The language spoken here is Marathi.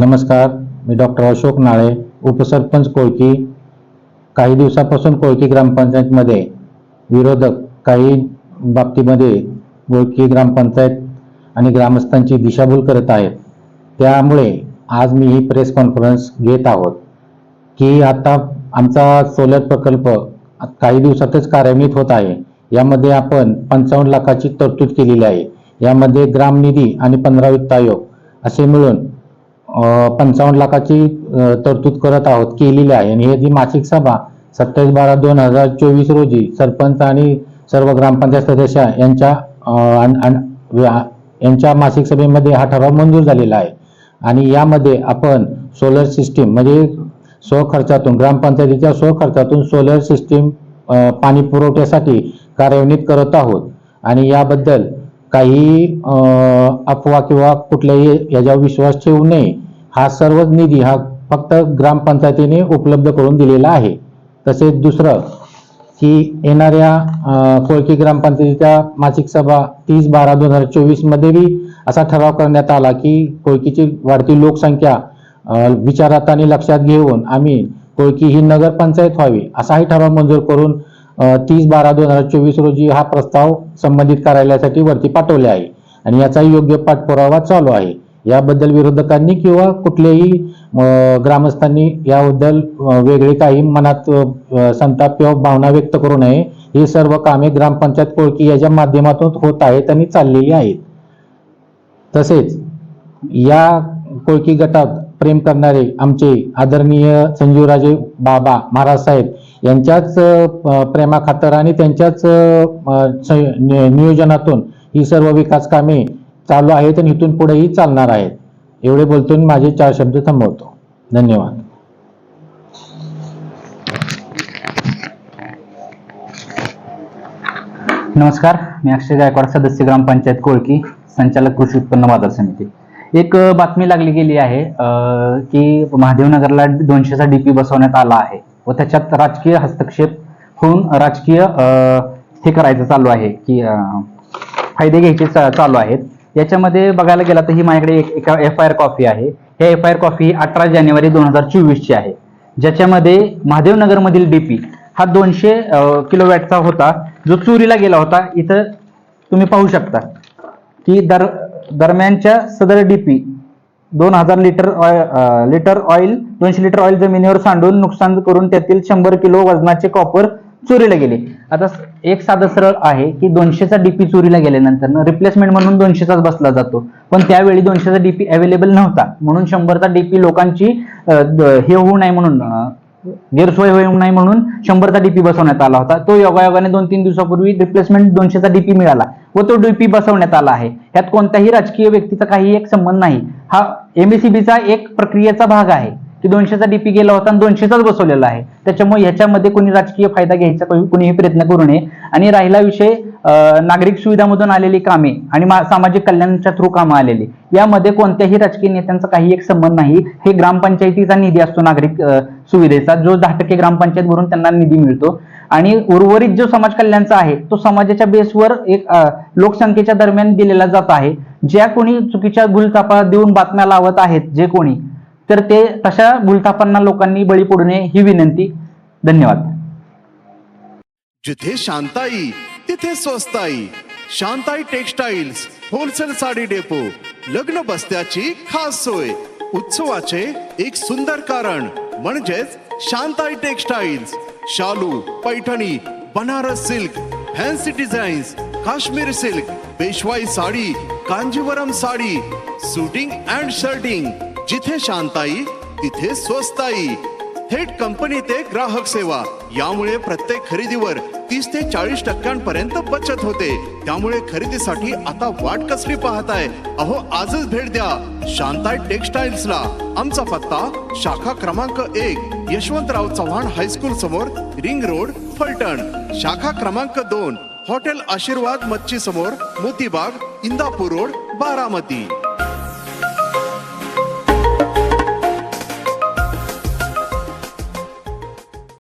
नमस्कार मी डॉक्टर अशोक नाळे उपसरपंच कोळकी. काही दिवसापासून कोळकी ग्रामपंचायतमध्ये विरोधक काही बाबतीमध्ये कोळकी ग्रामपंचायत आणि ग्रामस्थांची दिशाभूल करत आहेत. त्यामुळे आज मी ही प्रेस कॉन्फरन्स घेत आहोत की आता आमचा सोलर प्रकल्प काही दिवसातच कार्यान्वित होत आहे. यामध्ये आपण पंचावन्न लाखाची तरतूद केलेली आहे. यामध्ये ग्रामनिधी आणि पंधरा वित्त आयोग असे मिळून पंचावन्न लाखाची तरतूद करत आहोत केलेली आहे. आणि ही जी मासिक सभा सत्तावीस बारा दोन हजार चोवीस रोजी सरपंच आणि सर्व ग्रामपंचायत सदस्य यांच्या यांच्या मासिक सभेमध्ये हा ठराव मंजूर झालेला आहे. आणि यामध्ये आपण सोलर सिस्टीम म्हणजे स्वखर्चातून ग्रामपंचायतीच्या स्वखर्चातून सोलर सिस्टीम पाणी पुरवठ्यासाठी कार्यान्वित करत आहोत. आणि याबद्दल काही अफवा किंवा कुठल्याही याच्यावर विश्वास ठेवू नये. हा सर्व निधी हा फक्त ग्रामपंचायतीने उपलब्ध करून दिलेला आहे. तसेच दुसरं की येणाऱ्या कोळकी ग्रामपंचायतीच्या मासिक सभा तीस बारा दोन हजार चोवीसमध्ये बी असा ठराव करण्यात आला की कोळकीची वाढती लोकसंख्या विचारात आणि लक्षात घेऊन आम्ही कोळकी ही नगरपंचायत व्हावी असाही ठराव मंजूर करून तीस बारा दोन हजार चोवीस रोजी हा प्रस्ताव संबंधित कार्यालयासाठी वरती पाठवले आहे. आणि याचा योग्य पाठपुरावा चालू आहे. याबद्दल विरोधकांनी किंवा कुठल्याही ग्रामस्थांनी याबद्दल वेगळे काही मनात संताप किंवा भावना व्यक्त करू नये. ही सर्व कामे ग्रामपंचायत कोळकी याच्या माध्यमातून होत आहेत आणि चाललेली आहेत. तसेच या कोळकी गटात प्रेम करणारे आमचे आदरणीय संजीवराजे बाबा महाराज साहेब यांच्याच प्रेमाखातर आणि त्यांच्याच नियोजनातून ही सर्व विकास कामे चालू आहेत आणि इथून पुढेही चालणार आहेत. एवढे बोलतो माझे चार शब्द थांबवतो. धन्यवाद. नमस्कार मी अक्षय गायकवाड सदस्य ग्रामपंचायत कोळकी संचालक कृषी उत्पन्न बाजार समिती. एक बातमी लागली गेली आहे की महादेवनगरला दोनशेचा डीपी बसवण्यात आला आहे व त्याच्यात राजकीय हस्तक्षेप होऊन राजकीय हे करायचं चालू आहे की फायदे घ्यायचे चालू आहेत. याच्यामध्ये बघायला गेला तर ही माझ्याकडे एक एका एफ आय आर कॉफी आहे. हे एफ आय आर कॉफी ही अठरा जानेवारी दोन हजार चोवीसची आहे. ज्याच्यामध्ये महादेवनगरमधील डीपी हा दोनशे किलोवॅटचा होता. जो चोरीला गेला होता इथं तुम्ही पाहू शकता की दर दरम्यानच्या सदर डीपी दोन हजार लिटर ऑय लिटर ऑइल दोनशे लिटर ऑइल जमिनीवर सांडून नुकसान करून त्यातील शंभर किलो वजनाचे कॉपर चोरीला गेले. आता एक साधं सरळ आहे की दोनशेचा डीपी चोरीला गेल्यानंतर रिप्लेसमेंट म्हणून दोनशेचाच बसला जातो. पण त्यावेळी दोनशेचा डीपी अवेलेबल नव्हता. म्हणून शंभरचा डीपी लोकांची हे होऊ नये म्हणून गैरसोय होऊ नये म्हणून शंभरचा डीपी बसवण्यात आला होता. तो योगायोगाने दोन तीन दिवसापूर्वी रिप्लेसमेंट दोनशेचा डीपी मिळाला व तो डीपी बसवण्यात आला आहे. यात कोणत्याही राजकीय व्यक्तीचा काही एक संबंध नाही. हा एमएसीबीचा एक प्रक्रियेचा भाग आहे. की दोनशेचा डीपी गेला होता आणि दोनशेचाच बसवलेला आहे. त्याच्यामुळे ह्याच्यामध्ये कोणी राजकीय फायदा घ्यायचा कोणीही प्रयत्न करू नये. आणि राहिला विषय नागरिक सुविधामधून आलेली कामे आणि सामाजिक कल्याणच्या थ्रू कामं आलेली. यामध्ये कोणत्याही राजकीय नेत्यांचा काही एक संबंध नाही. हे ग्रामपंचायतीचा निधी असतो नागरिक सुविधेचा. जो दहा टक्के ग्रामपंचायत भरून त्यांना निधी मिळतो. आणि उर्वरित जो समाज कल्याणचा आहे तो समाजाच्या बेसवर एक लोकसंख्येच्या दरम्यान दिलेला जात आहे. ज्या कोणी चुकीच्या भूलथापा देऊन बातम्या लावत आहेत जे कोणी तर ते तशा भूलथापांना लोकांनी बळी पडू नये ही विनंती. धन्यवाद. जिथे शांताई तिथे स्वस्ताई. Shantai textiles wholesale sari depot लग्न बस्त्याची खास सोय. उत्सवाचे एक सुंदर कारण म्हणजेच शांताई टेक्सटाईल्स शालू Paithani Banaras silk fancy designs Kashmir silk पेशवाई sari Kanjeevaram sari suiting and shirting. जिथे शांताई तिथे स्वस्ताई. थेट कंपनी ते ग्राहक सेवा. यामुळे प्रत्येक खरेदीवर तीस ते चाळीस टक्क्यांपर्यंत बचत होते. त्यामुळे खरेदीसाठी आता वाट कसली पाहताय? अहो आजच भेट द्या. शांताय टेक्सटाईल्सला. आमचा पत्ता शाखा क्रमांक एक यशवंतराव चव्हाण हायस्कूल समोर रिंग रोड फलटण. शाखा क्रमांक दोन हॉटेल आशीर्वाद मच्छी समोर मोतीबाग इंदापूर रोड बारामती.